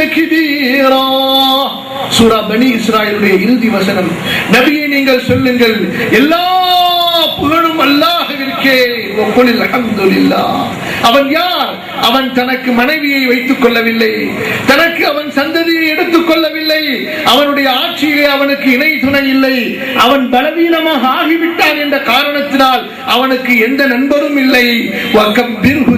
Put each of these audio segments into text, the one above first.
தக்பீரா சூரா பனி இஸ்ராயலுடைய இறுதி வசனம். நபியை நீங்கள் சொல்லுங்கள் எல்லா புகழும் அல்லாஹ் இருக்கே ஒப்பொழில் அவன் யார்? அவன் தனக்கு மனைவியை வைத்துக் கொள்ளவில்லை. தனக்கு அவன் சந்ததியை எடுத்துக் கொள்ளவில்லை. அவனுடைய ஆட்சியிலே அவனுக்கு இணை துணை இல்லை. அவன் பலவீனமாக ஆகிவிட்டான் என்ற காரணத்தினால் அவனுக்கு எந்த நண்பரும் இல்லை. வகப்பிர்ஹு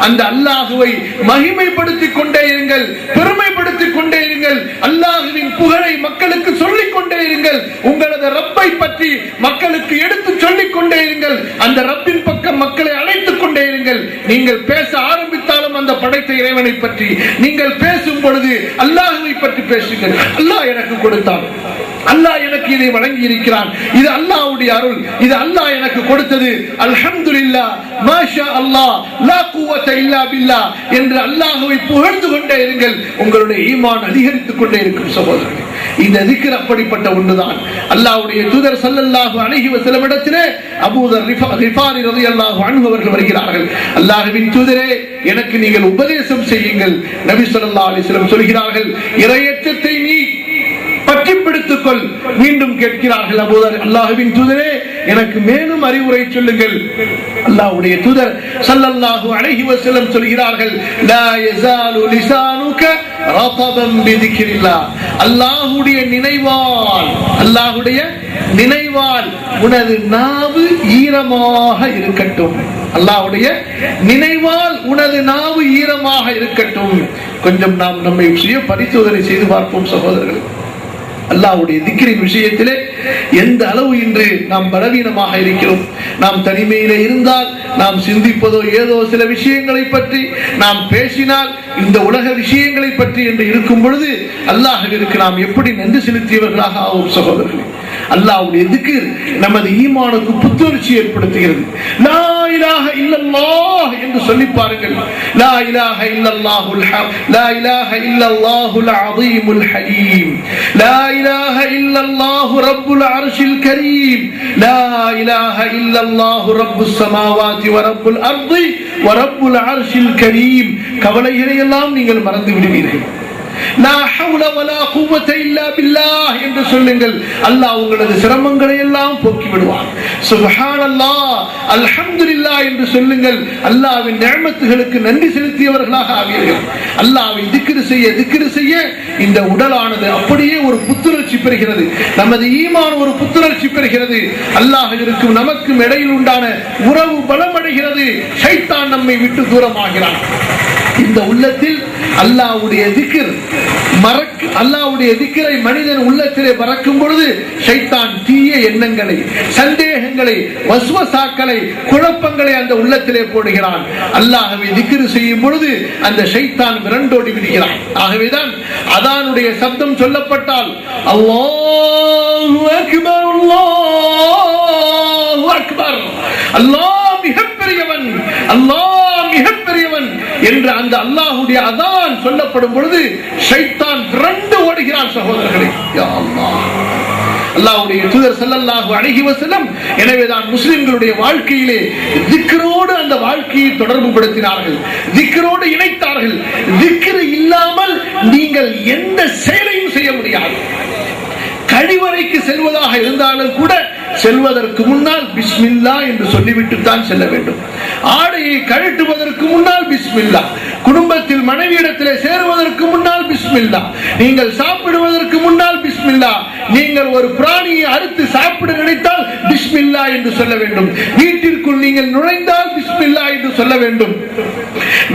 அந்த அல்லாஹுவை மகிமைப்படுத்திக் கொண்டே இருங்கள் பெருமைப்படுத்திக் கொண்டே இருங்கள் அல்லாஹுவின் புகழை மக்களுக்கு சொல்லிக் கொண்டே இருங்கள் உங்களது ரப்பை பற்றி மக்களுக்கு எடுத்து சொல்லிக் கொண்டே இருங்கள். அந்த ரப்பின் பக்கம் மக்களை அழைத்துக் கொண்டே இருங்கள் நீங்கள் பேச ஆரம்பித்தாலும் அந்த படைத்த இறைவனை பற்றி நீங்கள் பேசும் பொழுது அல்லாஹுவை பற்றி பேசுங்கள். அல்லாஹ் எனக்கு கொடுத்தான். அல்லாஹ் எனக்கு இதை வழங்கி இருக்கிறான் இது அல்லாஹ்வுடைய அருள் இது அல்லாஹ் எனக்கு கொடுத்தது. அல்ஹம்துலில்லா மாஷா அல்லாஹ் லா குவத்த இல்லா பில்லா என்று அல்லாஹ்வை புகழ்ந்து கொண்டே இருங்கள். உங்களுடைய ஈமான் அதிகரித்துக் கொண்டே இருக்கும் சகோதரர்களே. இந்த திக்ர் அப்படிப்பட்ட ஒன்றுதான். அல்லாஹ்வுடைய தூதர் சல்லல்லாஹு அலைஹி வஸல்லம் இடத்திலே அபூதர் ரிஃபாரி ரலியல்லாஹு அன்ஹு அவர்கள் வருகிறார்கள். அல்லாஹ்வின் தூதரே எனக்கு நீங்கள் உபதேசம் செய்யுங்கள். நபி ஸல்லல்லாஹு அலைஹி வஸல்லம் சொல்கிறார்கள் இறையச்சத்தை நீ பயன்படுத்திக் கொள் மீண்டும் கேட்கிறார்கள் அபூதர். அல்லாஹுவின் தூதரே எனக்கு மேலும் அறிவுரை சொல்லுங்கள். அல்லாஹ்வுடைய தூதர் சல்லல்லாஹு அலைஹி வஸல்லம் சொல்கிறார்கள் லா யஸாலு லிசானுக ரதபம் பிதிக்ரில்லா அல்லாஹ்வுடைய நினைவால் அல்லாஹ்வுடைய நினைவால் உனது நாவு ஈரமாக இருக்கட்டும். அல்லாஹ்வுடைய நினைவால் உனது நாவு ஈரமாக இருக்கட்டும். கொஞ்சம் நாம் நம்மை சுய பரிசோதனை செய்து பார்ப்போம் சகோதரர்கள். அல்லாவுடைய திக்கிரின் விஷயத்திலே எந்த அளவு இன்று நாம் பலவீனமாக இருக்கிறோம் நாம் தனிமையிலே இருந்தால் நாம் சிந்திப்பதோ ஏதோ சில விஷயங்களை பற்றி நாம் பேசினால் இந்த உலக விஷயங்களை பற்றி என்று இருக்கும் பொழுது அல்லாஹ்விற்கு நாம் எப்படி நன்றி செலுத்தியவர்களாக ஆகும் சகோதரர்களே. அல்லாஹ்வுடைய திக்கிர் நமது ஈமானுக்கு புத்துணர்ச்சி ஏற்படுத்துகிறது. நாம் இலாஹ இல்லல்லாஹ் என்று சொல்லி பாருங்கள் லா இலாஹ இல்லல்லாஹுல் ஹ- லா இலாஹ இல்லல்லாஹுல் அஸீமுல் ஹலீம் லா இலாஹ இல்லல்லாஹு ரப்புல் அர்ஷில் கரீம் லா இலாஹ இல்லல்லாஹு ரப்புஸ் ஸமாவாதி வ ரப்புல் அர்தி வ ரப்புல் அர்ஷில் கரீம் கவலைகளை எல்லாம் நீங்கள் மறந்து விடுவீர்கள் என்று சொல்லுங்கள். அல்லாஹ் உங்களது சிரமங்களை எல்லாம் போக்கி விடுவான். என்று சொல்லுங்கள். அல்லாவின் நேமத்துகளுக்கு நன்றி செலுத்தியவர்களாக ஆவீர்கள். அல்லாஹ்வை திக்கிரு செய்ய திக்ரு செய்ய இந்த உடலானது அப்படியே ஒரு புத்துணர்ச்சி பெறுகிறது. நமது ஈமான் ஒரு புத்துணர்ச்சி பெறுகிறது. அல்லாஹ் இருக்கும் நமக்கும் இடையில் உண்டான உறவு பலமடைகிறது. சைத்தான் நம்மை விட்டு தூரமாகிறான். இந்த உள்ளத்தில் அல்லாஹ்வுடைய திக்கர் மறக்க அல்லாஹ்வுடைய திக்கிரை மனிதன் உள்ளத்திலே மறக்கும் பொழுது ஷைத்தான் தீய எண்ணங்களை சந்தேகங்களை வஸ்வசாக்களை குழப்பங்களை அந்த உள்ளத்திலே போடுகிறான். அல்லாஹவை திக்கிரு செய்யும் பொழுது அந்த ஷைத்தான் விரண்டோடி விடுகிறான். ஆகவேதான் அதானுடைய சப்தம் சொல்லப்பட்டால் அல்லாஹு அக்பர் அல்லாஹு அக்பர் அல்லாஹ் மிகப்பெரியவன் அல்லாஹ் மிகப்பெரியவன் என்று அந்த அல்லாஹுடைய அதான் சொல்லப்படும் பொழுது ஷைத்தான் திரண்டு ஓடுகிறான் சகோதரர்களே. அல்லாஹுடைய அல்லாஹ். அல்லாஹ்வுடைய தூதர் ஸல்லல்லாஹு எனவே தான் எனவேதான் முஸ்லிம்களுடைய வாழ்க்கையிலே திக்ரோடு அந்த வாழ்க்கையை தொடர்பு படுத்தினார்கள். திக்ரோடு இணைத்தார்கள். திக்ரு இல்லாமல் நீங்கள் எந்த செயலையும் செய்ய முடியாது. கழிவறைக்கு செல்வதாக இருந்தாலும் கூட செல்வதற்கு முன்னால் பிஸ்மில்லா என்று சொல்லிவிட்டு தான் செல்ல வேண்டும். ஆடையை கழட்டுவதற்கு முன்னால் பிஸ்மில்லா. குடும்பத்தில் மனைவியிடத்திலே சேருவதற்கு முன்னால் பிஸ்மில்லா. நீங்கள் சாப்பிடுவதற்கு முன்னால் பிஸ்மில்லா. நீங்கள் ஒரு பிராணியை அறுத்து சாப்பிட நினைத்தால் பிஸ்மில்லா என்று சொல்ல வேண்டும். வீட்டிற்குள் நீங்கள் நுழைந்தால் பிஸ்மில்லா என்று சொல்ல வேண்டும்.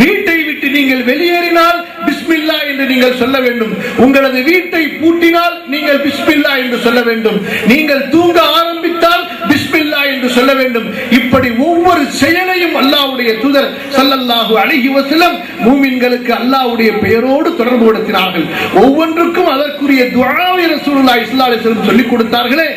வீட்டை விட்டு நீங்கள் வெளியேறினால் பிஸ்மில்லா என்று நீங்கள் சொல்ல வேண்டும். உங்களது வீட்டை பூட்டினால் நீங்கள் பிஸ்மில்லா என்று சொல்ல வேண்டும். நீங்கள் தூங்க என்று சொல்ல வேண்டும். இப்படி ஒவ்வொரு செயலையும் அல்லாவுடைய தூதர் சல்லல்லாஹு அழகி வசலம் மூமின்களுக்கு அல்லாவுடைய பெயரோடு தொடர்பு படுத்தினார்கள். ஒவ்வொன்றுக்கும் அதற்குரிய துஆவை ரசூலுல்லாஹி ஸல்லல்லாஹு அலைஹி சொல்லிக் கொடுத்தார்களே.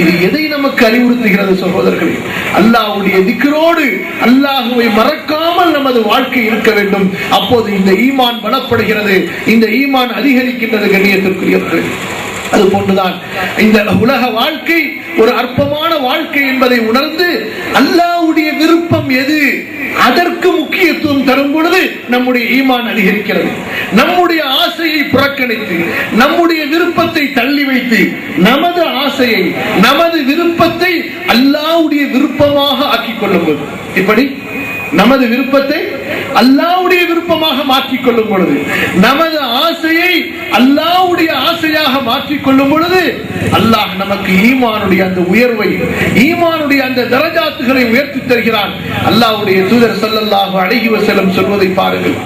இது எதை நமக்கு அறிவுறுத்துகிறது சகோதரர்களே? அல்லாஹ்வுடைய திக்ரோடு அல்லாஹுவை மறக்காமல் நமது வாழ்க்கை இருக்க வேண்டும். அப்போது இந்த ஈமான் பலப்படுகிறது. இந்த ஈமான் அதிகரிக்கின்றது கண்ணியத்திற்குரியவர்கள். அது போன்றுதான். இந்த உலக வாழ்க்கை ஒரு அற்பமான வாழ்க்கை என்பதை உணர்ந்து அல்லாவுடைய விருப்பம் எது? அதற்கு முக்கியத்துவம் தரும் பொழுது நம்முடைய ஈமான் அதிகரிக்கிறது. நம்முடைய ஆசையை புறக்கணித்து நம்முடைய விருப்பத்தை தள்ளி வைத்து நமது ஆசையை நமது விருப்பத்தை அல்லாவுடைய விருப்பமாக ஆக்கிக் கொள்ளும் இப்படி நமது விருப்பத்தை அல்லாவுடைய விருப்பமாக மாற்றிக் கொள்ளும் பொழுது நமது ஆசையை அல்லாவுடைய ஆசையாக மாற்றிக் கொள்ளும் பொழுது அல்லாஹ் நமக்கு ஈமானுடைய அந்த உயர்வை ஈமானுடைய அந்த தரஜாத்துகளை உயர்த்தி தருகிறான். அல்லாவுடைய தூதர் ஸல்லல்லாஹு அலைஹி வஸல்லம் சொல்வதை பாருங்கள்.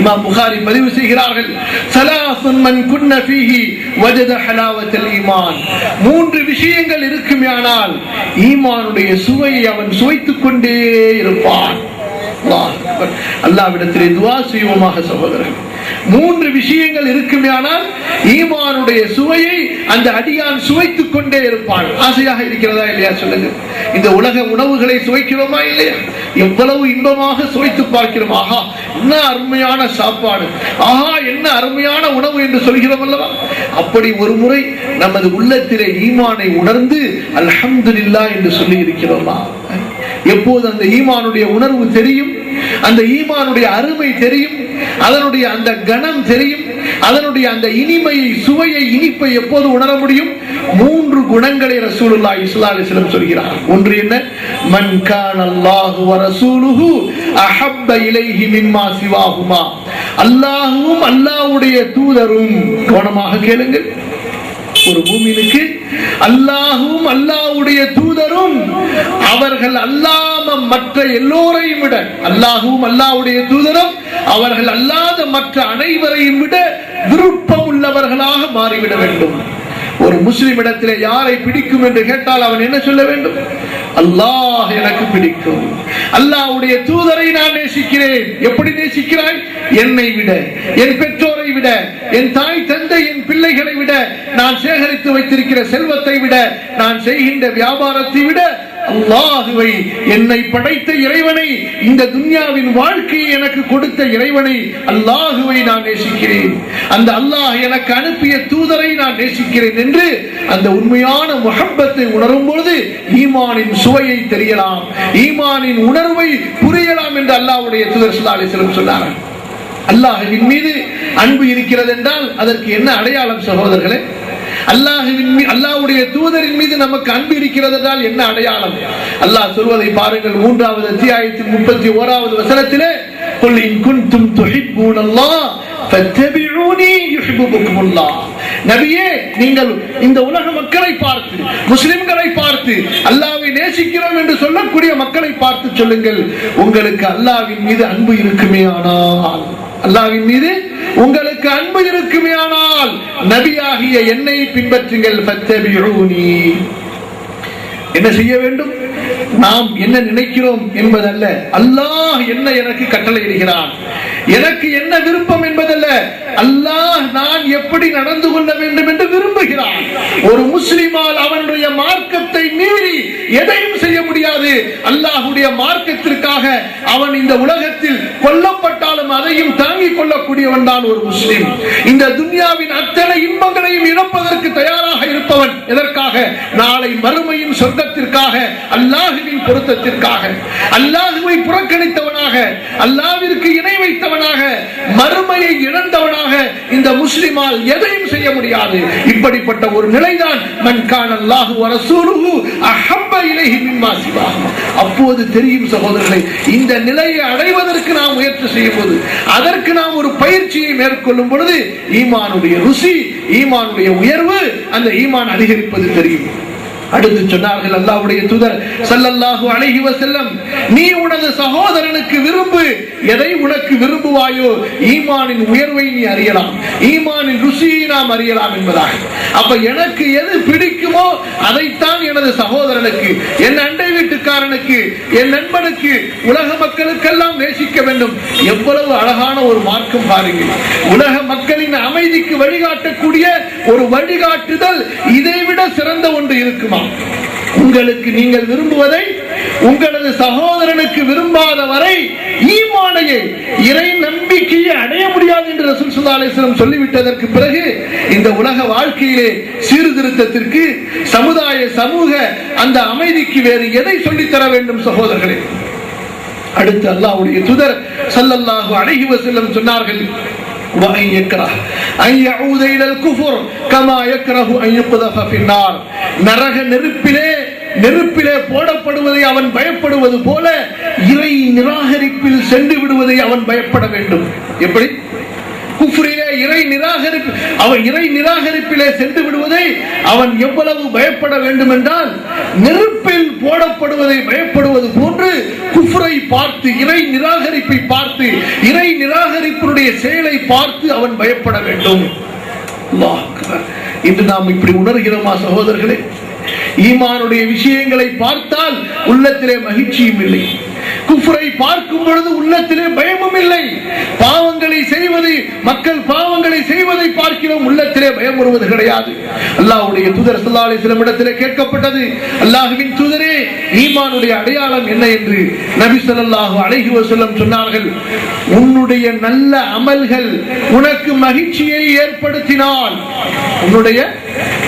இமாம் புகாரி பதிவு செய்கிறார்கள் சலாசுன் மன் குன்ன ஃபீஹி வஜத ஹலாவத்தல் ஈமான். மூன்று விஷயங்கள் இருக்குமேயானால் ஈமானுடைய சுவையை அவன் சுவைத்துக் கொண்டே இருப்பான். அல்லாவிடத்திலே துவா செய்வோமாக சகோதரர்கள். மூன்று விஷயங்கள் இருக்குமேயானால் ஈமானுடைய சுவையை அந்த அடியான் சுவைத்துக் கொண்டே இருப்பான் ஆசையாக இருக்கிறதா இல்லையா சொல்லுங்க. இந்த உலக உணவுகளை சுவைக்கிறோமா இல்லையா? எவ்வளவு இன்பமாக சுவைத்து பார்க்கிறோம். ஆஹா என்ன அருமையான சாப்பாடு. ஆஹா என்ன அருமையான உணவு என்று சொல்கிறோம் அல்லவா? அப்படி ஒரு முறை நமது உள்ளத்திலே ஈமானை உணர்ந்து அல்ஹம்துலில்லாஹ் என்று சொல்லி இருக்கிறோமா? எப்போது அந்த ஈமானுடைய உணர்வு தெரியும்? அந்த ஈமானுடைய அருமை தெரியும்? அதனுடைய அந்த கணம் தெரியும் அதனுடைய அந்த இனிமையை சுவையை இனிப்பை எப்போது உணர முடியும்? மூன்று குணங்களை ரசூலுல்லா இஸ்லாலிஸ்லம் சொல்கிறார். ஒன்று என்ன? மன் கான் அல்லாஹு ரசூலுஹு அஹப்ப இலைஹி மிம்மா சிவாஹுமா. அல்லாஹ்வும் அல்லாஹ்வுடைய தூதரும் கவனமாக கேளுங்கள். ஒரு மூமினுக்கு அல்லாஹும் அல்லாஹ்வுடைய தூதரும் அவர்கள் அல்லாம மற்ற எல்லோரையும் விட அல்லாஹும் அல்லாஹ்வுடைய தூதரும் அவர்கள் அல்லாத மற்ற அனைவரையும் விட விருப்பம் உள்ளவர்களாக மாறிவிட வேண்டும். ஒரு முஸ்லிம் இடத்திலே யாரை பிடிக்கும் என்று கேட்டால் அவன் என்ன சொல்ல வேண்டும்? அல்லாஹ் எனக்கு பிடிக்கும். அல்லாஹ்வுடைய தூதரை நான் நேசிக்கிறேன். எப்படி நேசிக்கிறாய்? என்னை விட என் பெற்றோரை விட என் தாய் தந்தை என் பிள்ளைகளை விட நான் சேகரித்து வைத்திருக்கிற செல்வத்தை விட நான் செய்கின்ற வியாபாரத்தை விட அல்லாஹுவை என்னை படைத்த இறைவனை இந்த துன்யாவின் வாழ்க்கையை எனக்கு கொடுத்த இறைவனை அல்லாஹுவை நான் நேசிக்கிறேன். அந்த அல்லாஹ் எனக்கு அனுப்பிய தூதரை நான் நேசிக்கிறேன் என்று அந்த உண்மையான முகப்பத்தை உணரும் பொழுது ஈமானின் சுவையை தெரியலாம். ஈமானின் உணர்வை புரியலாம் என்று அல்லாஹுடைய தூதர் ஸல்லல்லாஹு அலைஹி வஸல்லம் சொன்னார்கள் மீது அன்பு இருக்கிறது என்றால் அதற்கு என்ன அடையாளம் சகோதரர்களே? அல்லாஹுவின் மீ- அல்லாஹ்வுடைய தூதரின் மீது நமக்கு அன்பு இருக்கிறது என்றால் என்ன அடையாளம் அல்லாஹ் சொல்வதை பாருங்கள் மூன்றாவது அத்தியாயத்தின் முப்பத்தி ஓராவது வசனத்திலே قل إن كنتم تحبون الله فاتبعوني يحببكم الله நபியே நீங்கள் இந்த உலக மக்களை பார்த்து முஸ்லிம்களை பார்த்து அல்லாஹ்வை நேசிக்கிறோம் என்று சொல்லக்கூடிய மக்களை பார்த்து சொல்லுங்கள் உங்களுக்கு அல்லாஹ்வின் மீது அன்பு இருக்குமே ஆனால் அல்லாஹ்வின் மீது உங்களுக்கு அன்பு இருக்குமே ஆனால் நபியாகிய என்னை பின்பற்றுங்கள் என்ன செய்ய வேண்டும்? நாம் என்ன நினைக்கிறோம் என்பதல்ல. அல்லாஹ் என்ன எனக்கு கட்டளை கட்டளையிடுகிறான்? எனக்கு என்ன விருப்பம் என்பதல்ல. அல்லாஹ் நான் எப்படி நடந்து கொள்ள வேண்டும் என்று விரும்புகிறான். ஒரு முஸ்லிமால் அவனுடைய மார்க்கத்தை மீறி எதையும் செய்ய முடியாது. அல்லாஹுடைய மார்க்கத்திற்காக அவன் இந்த உலகத்தில் கொல்லப்பட்டாலும் அதையும் தாங்கிக் கொள்ளக்கூடியவன் தான் ஒரு முஸ்லிம். இந்த துன்யாவின் அத்தனை இன்பங்களையும் இழப்பதற்கு தயாராக இருப்பவன் எதற்காக? நாளை மறுமையின் சொர்க்கத்திற்காக அல்லாஹுவின் பொருத்தத்திற்காக. அல்லாஹு அல்லாஹுவை புறக்கணித்தவனாக அல்லாவிற்கு இணை வைத்தவனாக மறுமையை இழந்தவனாக இந்த முஸ்லிமால் எதையும் செய்ய முடியாது. இப்படிப்பட்ட ஒரு நிலைதான் மன் கான அல்லாஹு வ ரசூலுஹு அஹப்ப இலைஹி மிம்மா சிவாஹு அப்போது தெரியும் சகோதரர்களை இந்த நிலையை அடைவதற்கு நாம் முயற்சி செய்யும் போது அதற்கு நாம் ஒரு பயிற்சியை மேற்கொள்ளும் பொழுது ஈமானுடைய ருசி ஈமானுடைய உயர்வு அந்த ஈமான் அதிகரிப்பது தெரியும். அடுத்து சொன்னார்கள் அல்லாவுடைய தூதர் சல்லல்லாஹு அலைஹி செல்லம் நீ உனது சகோதரனுக்கு விரும்பு. எதை உனக்கு விரும்புவாயோ ஈமானின் உயர்வை நீ அறியலாம். ஈமானின் ருசியை நாம் அறியலாம் என்பதாக. அப்ப எனக்கு எது பிடிக்குமோ அதைத்தான் எனது சகோதரனுக்கு என் அண்டை வீட்டுக்காரனுக்கு என் நண்பனுக்கு உலக மக்களுக்கெல்லாம் நேசிக்க வேண்டும். எவ்வளவு அழகான ஒரு மார்க்கம் பாருங்கள். உலக மக்களின் அமைதிக்கு வழிகாட்டக்கூடிய ஒரு வழிகாட்டுதல் இதைவிட சிறந்த ஒன்று இருக்குமா? உங்களுக்கு நீங்கள் விரும்புவதை உங்களது சகோதரனுக்கு விரும்பாத வரை ஈமானையை இறை நம்பிக்கையை அடைய முடியாது என்று ரசூல் ஸல்லல்லாஹு சொல்லிவிட்டதற்கு பிறகு இந்த உலக வாழ்க்கையிலே சீர்திருத்தத்திற்கு சமுதாய சமூக அந்த அமைதிக்கு வேறு எதை சொல்லித் தர வேண்டும் சகோதரர்களே? அடுத்து அல்லாவுடைய துதர் சல்லல்லாஹு அலைஹி வஸல்லம் சொன்னார்கள் وأن يكره أن يعود إلى الكفر كما يكره أن يقذف في النار நரக நெருப்பிலே நெருப்பிலே போடப்படுவதை அவன் பயப்படுவது போல இறை நிராகரிப்பில் சென்று விடுவதை அவன் பயப்பட வேண்டும் எப்படி குஃப்ரிலே இறை நிராகரிப்பு அவன் இறை நிராகரிப்பிலே சென்று விடுவதை அவன் எவ்வளவு பயப்பட வேண்டும் என்றால் நெருப்பில் போடப்படுவதை பயப்படுவது போன்று குஃப்ரை பார்த்து இறை நிராகரிப்பை பார்த்து இறை நிராகரிப்பினுடைய செயலை பார்த்து அவன் பயப்பட வேண்டும். இன்று நாம் இப்படி உணர்கிறோமா சகோதரர்களே? ஈமானுடைய விஷயங்களை பார்த்தால் உள்ளத்திலே மகிழ்ச்சியும் இல்லை. குஃப்ரை பார்க்கும் பொழுது உள்ளத்திலே பயமும் இல்லை. பாவங்களை செய்வதை மக்கள் பாவங்களை செய்வதை பார்க்கிறோம் உள்ளத்திலே பயம் வருவது கிடையாது. அல்லாஹ்வுடைய தூதர் சல்லா அலிஸ்லம் இடத்திலே கேட்கப்பட்டது. அல்லாஹ்வின் தூதரே ஈமானுடைய அடையாளம் என்ன என்று நபி சொல்லாஹு அழகி வசல்லம் சொன்னார்கள். உன்னுடைய நல்ல அமல்கள் உனக்கு மகிழ்ச்சியை ஏற்படுத்தினால் உன்னுடைய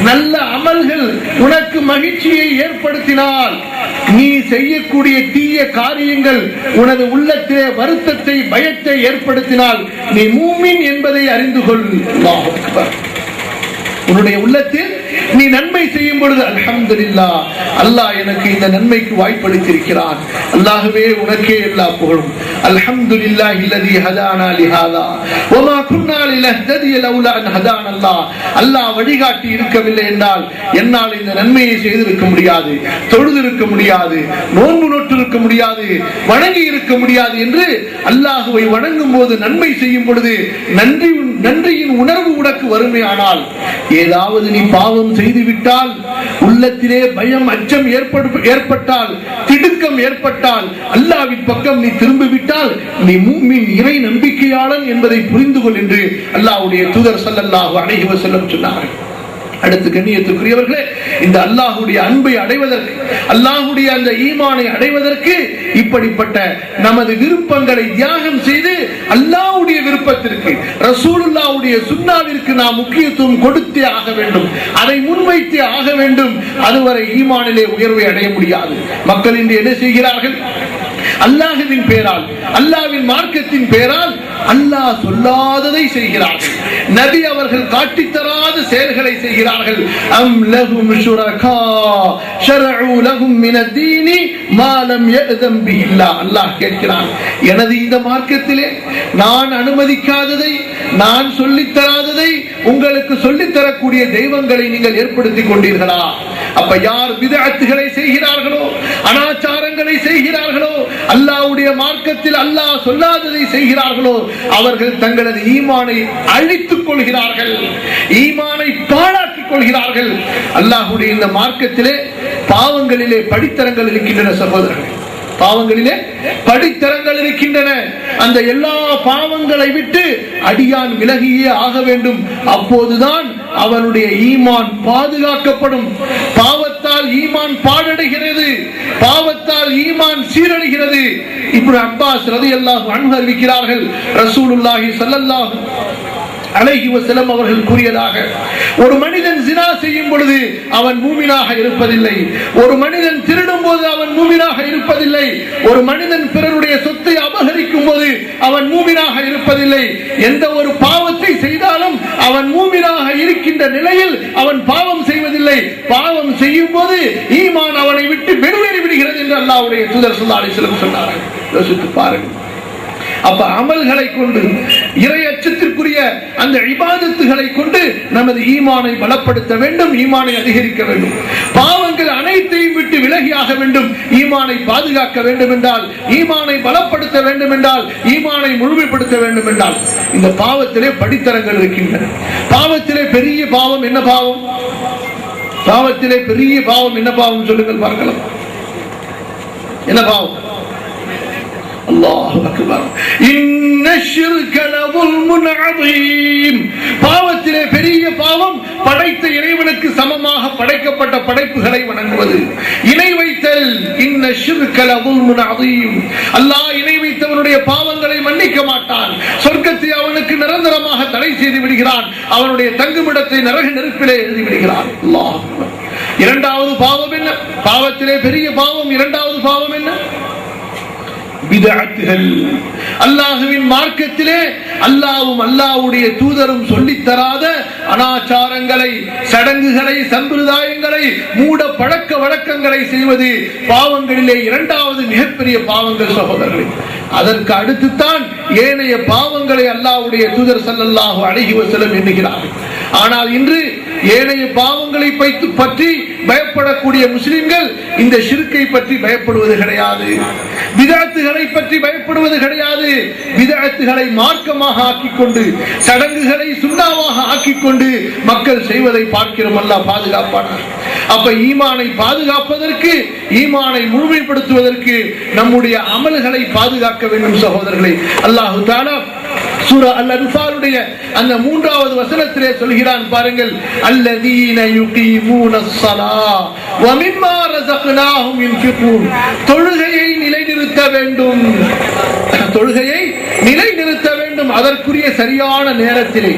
நல்ல அமல்கள் உனக்கு மகிழ்ச்சியை ஏற்படுத்தினால் நீ செய்யக்கூடிய தீய காரியங்கள் உனது உள்ளத்திலே வருத்தத்தை பயத்தை ஏற்படுத்தினால் நீ மூமின் என்பதை அறிந்து கொள். உன்னுடைய உள்ளத்தில் நீ நன்மை செய்யும் பொழுது அல்ஹம்துலில்லாஹ் அல்லாஹ் எனக்கு இந்த நன்மைக்கு வாய்ப்பளித்திருக்கிறான். அல்லாஹ்வே உனக்கே எல்லா புகழும். அல்ஹம்துலில்லாஹ் இல்லதி ஹதானா லிஹாதா. வமா குன்னா லினஹ்ததிய லௌலா அன் ஹதான அல்லாஹ். அல்லாஹ் வழிகாட்டி இருக்கவில்லை என்றால் என்னால் இந்த நன்மையை செய்திருக்க முடியாது. தொழுது இருக்க முடியாது. நோன்பு நோட்டு இருக்க முடியாது. வணங்கி இருக்க முடியாது என்று அல்லாஹுவை வணங்கும் போது நன்மை செய்யும் பொழுது நன்றி நன்றியின் உணர்வு உனக்கு வறுமையானால் ஏதாவது நீ பாவம் செய்துவிட்டால் உள்ளத்திலே பயம் அச்சம் ஏற்படு ஏற்பட்டால் திடுக்கம் ஏற்பட்டால் அல்லாவின் பக்கம் நீ திரும்பிவிட்டால் நீ மூமின் இறை நம்பிக்கையாளன் என்பதை புரிந்து கொள் என்று அல்லாஹ்வுடைய தூதர் ஸல்லல்லாஹு அலைஹி செல்லம் சொன்னார்கள். அடுத்து கண்ணியத்துக்குரியவர்களே இந்த அல்லாஹுடைய அன்பை அடைவதற்கு அல்லாஹுடைய அந்த ஈமானை அடைவதற்கு இப்படிப்பட்ட நமது விருப்பங்களை தியாகம் செய்து அல்லாஹுடைய விருப்பத்திற்கு ரசூலுல்லாவுடைய சுன்னாவிற்கு நாம் முக்கியத்துவம் கொடுத்தே ஆக வேண்டும். அதை முன்வைத்தே ஆக வேண்டும். அதுவரை ஈமானிலே உயர்வை அடைய முடியாது. மக்கள் இன்று என்ன செய்கிறார்கள்? அல்லாஹுவின் பேரால் அல்லாவின் மார்க்கத்தின் பேரால் அல்லாஹ் சொல்லாததை செய்கிறார்கள். நபி அவர்கள் காட்டித்தராத செயல்களை செய்கிறார்கள். அம் லஹும் ஷுரகா ஷரஉ லஹும் மின தீனி மா லம் யஅதம் பிஹில்லா. அல்லாஹ் கேட்கிறான் எனது இந்த மார்க்கத்திலே நான் அனுமதிக்காததை நான் சொல்லித் தராததை உங்களுக்கு சொல்லித் தரக்கூடிய தெய்வங்களை நீங்கள் ஏற்படுத்திக் கொண்டீர்களா? அப்ப யார் விதத்துகளை செய்கிறார்களோ அனாச்சாரங்களை செய்கிறார்களோ அல்லாஹ்வுடைய மார்க்கத்தில் அல்லாஹ் சொல்லாததை செய்கிறார்களோ அவர்கள் தங்களது ஈமானை அழித்துக் கொள்கிறார்கள். ஈமானை பாழாக்கிக் கொள்கிறார்கள். அல்லாஹுடைய இந்த மார்க்கத்திலே பாவங்களிலே படித்தரங்கள் இருக்கின்றன சகோதரர்கள். பாவங்களிலே படித்தரங்கள் இருக்கின்றன. அந்த எல்லா பாவங்களை விட்டு அடியான் விலகியே ஆக வேண்டும். அப்போதுதான் அவனுடைய ஈமான் பாதுகாக்கப்படும். பாவத்தால் ஈமான் பாழடைகிறது. பாவத்தால் ஈமான் சீரடைகிறது. இப்படி அப்பாஸ் ரதி அல்லாஹ் அன்பு அறிவிக்கிறார்கள். ரசூலுல்லாஹி சல்லல்லாஹ் அலைஹி வஸல்லம் அவர்கள் கூறியதாக ஒரு மனிதன் ஜினா செய்யும் பொழுது அவன் மூமினாக இருப்பதில்லை. ஒரு மனிதன் திருடும் போது அவன் மூமினாக இருப்பதில்லை. ஒரு மனிதன் பிறருடைய சொத்தை அவன் மூமினாக இருப்பதில்லை. எந்த ஒரு பாவத்தை செய்தாலும் அவன் மூமினாக இருக்கின்ற நிலையில் அவன் பாவம் செய்வதில்லை. பாவம் செய்யும் போது ஈமான் அவனை விட்டு வெளியேறி விடுகிறது என்று அல்லாவுடைய தூதர் ஸல்லல்லாஹு அலைஹி சொன்னார்கள். யோசித்து பாருங்கள். அப்ப அமல்களை கொண்டு இறை அச்சத்திற்குரிய அந்த இபாதத்துகளை கொண்டு நமது ஈமானை பலப்படுத்த வேண்டும் ஈமானை அதிகரிக்க வேண்டும். பாவங்கள் அனைத்தையும் விட்டு விலகியாக வேண்டும் ஈமானை பாதுகாக்க வேண்டும் என்றால் ஈமானை பலப்படுத்த வேண்டும் என்றால் ஈமானை முழுமைப்படுத்த வேண்டும் என்றால் இந்த பாவத்திலே படித்தரங்கள் இருக்கின்றன. பாவத்திலே பெரிய பாவம் என்ன பாவம்? பாவத்திலே பெரிய பாவம் என்ன பாவம் சொல்லுங்கள் பார்க்கலாம். என்ன பாவம்? அல்லாஹ் அக்பர். பாவத்திலே பெரிய பாவம் படைத்த இறைவனுக்கு சமமாக படைக்கப்பட்ட படைப்புகளை வணங்குவது. இணை வைத்தல். இன்ன அல்லாஹ் இணை வைத்தவனுடைய பாவங்களை மன்னிக்க மாட்டான். சொர்க்கத்தை அவனுக்கு நிரந்தரமாக தடை செய்து விடுகிறான். அவனுடைய தங்குமிடத்தை நரக நெருப்பிலே எழுதி விடுகிறான். இரண்டாவது பாவம் என்ன? பாவத்திலே பெரிய பாவம் இரண்டாவது பாவம் என்ன? பிதஅத்துகள் அல்லாஹுவின் மார்க்கத்திலே அல்லாவும் அல்லாஹ்வுடைய தூதரும் சொல்லித் தராத அனாச்சாரங்களை சடங்குகளை சம்பிரதாயங்களை மூட பழக்க வழக்கங்களை செய்வது பாவங்களிலே இரண்டாவது மிகப்பெரிய பாவங்கள் சகோதரர்கள். அதற்கு அடுத்துத்தான் ஏனைய பாவங்களை அல்லாஹ்வுடைய தூதர் ஸல்லல்லாஹு அலைஹி வஸல்லம் எண்ணுகிறார்கள் ஆனால் இன்று ஏனைய பாவங்களை பற்றி பயப்படக்கூடிய முஸ்லிம்கள் இந்த சிறுக்கை பற்றி பயப்படுவது கிடையாது. விதத்துகளை பற்றி பயப்படுவது கிடையாது. விதத்துகளை மார்க்கமாக ஆக்கிக்கொண்டு சடங்குகளை சுண்ணாவாக ஆக்கிக் கொண்டு மக்கள் செய்வதை பார்க்கிறோம் அல்ல பாதுகாப்பானார். அப்ப ஈமானை பாதுகாப்பதற்கு ஈமானை முழுமைப்படுத்துவதற்கு நம்முடைய அமல்களை பாதுகாக்க வேண்டும் சகோதரர்களை. அல்லாஹு தாலா சூரா அல் அன்ஃபாலுடைய அந்த மூன்றாவது வசனத்திலே சொல்கிறான் பாருங்கள் அல்லதீன யுகீமூன ஸலா வ மிம்மா ரஸக்னாஹும் யுன்ஃபிகூன். தொழுகையை நிலைநிறுத்த வேண்டும். தொழுகையை நிலைநிறுத்த வேண்டும் அதற்குரிய சரியான நேரத்திலே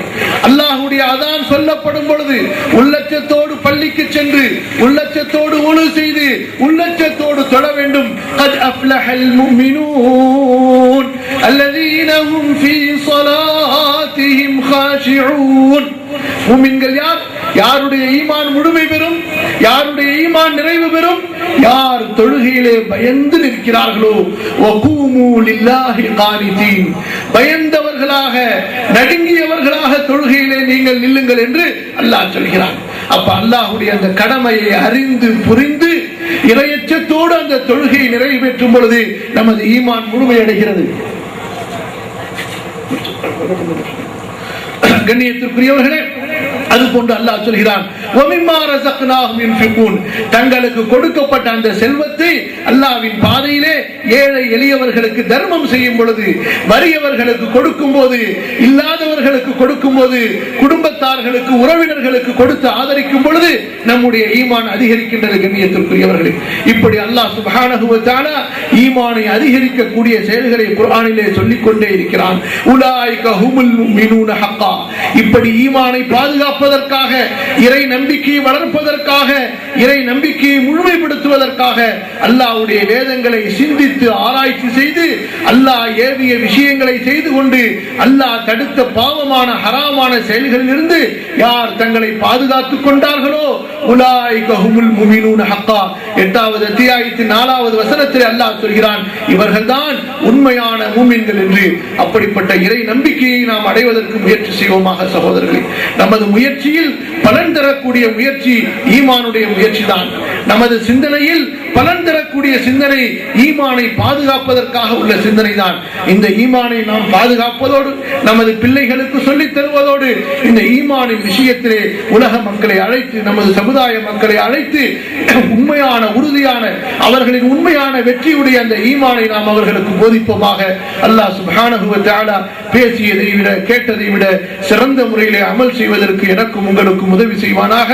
அல்லாஹ்வுடைய அதான் சொல்லப்படும் பொழுது உள்ளச்சத்தோடு பள்ளிக்கு சென்று உள்ளச்சத்தோடு உழு செய்து உள்ளச்சத்தோடு தொழ வேண்டும் قد أفلح المؤمنون الذين هم في صلاتهم خاشعون மூமின்கள் யார் யாருடைய ஈமான் முழுமை பெறும் யாருடைய ஈமான் நிறைவு பெறும் யார் தொழுகையிலே பயந்து நிற்கிறார்களோ வகூமு நடுங்கியவர்களாக நடுங்கியவர்களாக தொழுகையிலே நீங்கள் நில்லுங்கள் என்று அல்லாஹ் சொல்கிறான். அப்ப அல்லாஹுடைய அந்த கடமையை அறிந்து புரிந்து இரையச்சத்தோடு அந்த தொழுகையை நிறைவேற்றும் பொழுது நமது ஈமான் முழுமையடைகிறது. கண்ணியத்திற்குரியவர்களே அது போன்று அல்லாஹ் சொல்கிறான் தங்களுக்கு கொடுக்கப்பட்ட அந்த செல்வத்தை அல்லாவின் பாதையிலே ஏழை எளியவர்களுக்கு தர்மம் செய்யும் பொழுது வறியவர்களுக்கு கொடுக்கும் போது இல்லாதவர்களுக்கு கொடுக்கும் போது குடும்பத்தார்களுக்கு உறவினர்களுக்கு கொடுத்து ஆதரிக்கும் பொழுது நம்முடைய ஈமான் அதிகரிக்கின்றது கண்ணியத்திற்குரியவர்களே. இப்படி அல்லாஹ் சுபானகுவத்தான ஈமானை அதிகரிக்கக்கூடிய செயல்களை குரானிலே சொல்லிக் கொண்டே இருக்கிறான். உலாய் ஹுமுல் ஹக்கா. இப்படி ஈமானை பாதுகாப்பு பாதுகாப்பதற்காக இறை நம்பிக்கையை வளர்ப்பதற்காக இறை நம்பிக்கையை முழுமைப்படுத்துவதற்காக அல்லாவுடைய வேதங்களை சிந்தித்து ஆராய்ச்சி செய்து அல்லாஹ் ஏவிய விஷயங்களை செய்து கொண்டு அல்லாஹ் தடுத்த பாவமான ஹராமான செயல்களில் இருந்து யார் தங்களை பாதுகாத்துக் கொண்டார்களோ? உலாய்க ஹுமுல் முமினூன ஹக்கா. எட்டாவது அத்தியாயத்தின் நாலாவது வசனத்தில் அல்லாஹ் சொல்கிறான் இவர்கள்தான் உண்மையான மூமின்கள் என்று. அப்படிப்பட்ட இறை நம்பிக்கையை நாம் அடைவதற்கு முயற்சி செய்வோமாக சகோதரர்கள். நமது முயற்சி முயற்சியில் பலன் தரக்கூடிய முயற்சி ஈமானுடைய முயற்சி தான் நமது சிந்தனையில் பலன் தரக்கூடிய சிந்தனை ஈமானை பாதுகாப்பதற்காக உள்ள சிந்தனை தான் இந்த ஈமானை நாம் பாதுகாப்பதோடு நமது பிள்ளைகளுக்கு சொல்லித் தருவதோடு இந்த ஈமானின் விஷயத்திலே உலக மக்களை அழைத்து நமது சமுதாய மக்களை அழைத்து உண்மையான உறுதியான அவர்களின் உண்மையான வெற்றியுடைய அந்த ஈமானை நாம் அவர்களுக்கு போதிப்போமாக அல்லாஹ் சுபானகுவத்தாலா பேசியதை விட கேட்டதை விட சிறந்த முறையிலே அமல் செய்வதற்கு எனக்கும் உங்களுக்கும் உதவி செய்வானாக.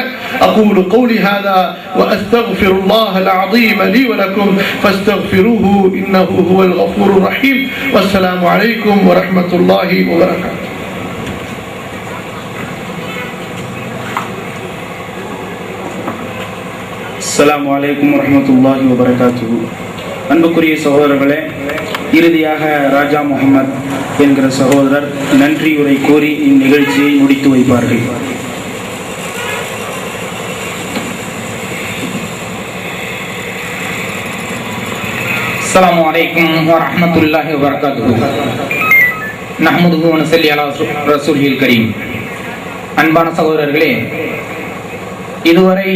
அகூலு கௌலிஹாதா ஹாதா வஅஸ்தக்ஃபிருல்லாஹல் அஸீம் العظيم لي ولكم فاستغفروه إنه هو الغفور الرحيم والسلام عليكم ورحمة الله وبركاته அஸ்ஸலாமு அலைக்கும் வரஹ்மத்துல்லாஹி வபரகாத்துஹு அன்புக்குரிய சகோதரர்களே இறுதியாக ராஜா முகமது என்கிற சகோதரர் நன்றியுரை கூறி இந்நிகழ்ச்சியை முடித்து வைப்பார்கள் السلام عليكم ورحمة الله وبركاته نحمده ونصلي على رسوله الكريم அன்பான சகோதரர்களே இதுவரை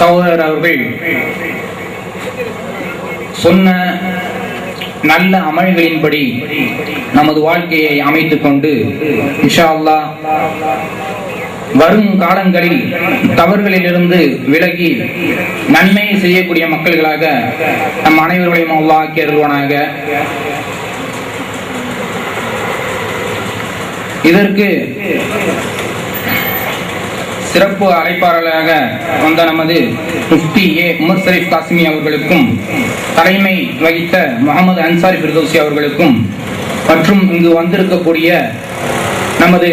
சகோதரர் அவர்கள் சொன்ன நல்ல அமல்களின்படி நமது வாழ்க்கையை அமைத்துக் கொண்டு இன்ஷா அல்லாஹ் வரும் காலங்களில் தவறுகளிலிருந்து விலகி நன்மை செய்யக்கூடிய மக்கள்களாக நம் அனைவர்களையும் அல்லாஹ் ஆக்கி இதற்கு சிறப்பு அழைப்பாளராக வந்த நமது முஃப்தி ஏ உமர் ஷரீப் காசிமி அவர்களுக்கும் தலைமை வகித்த முகமது அன்சாரி பிரதோசி அவர்களுக்கும் மற்றும் இங்கு வந்திருக்கக்கூடிய நமது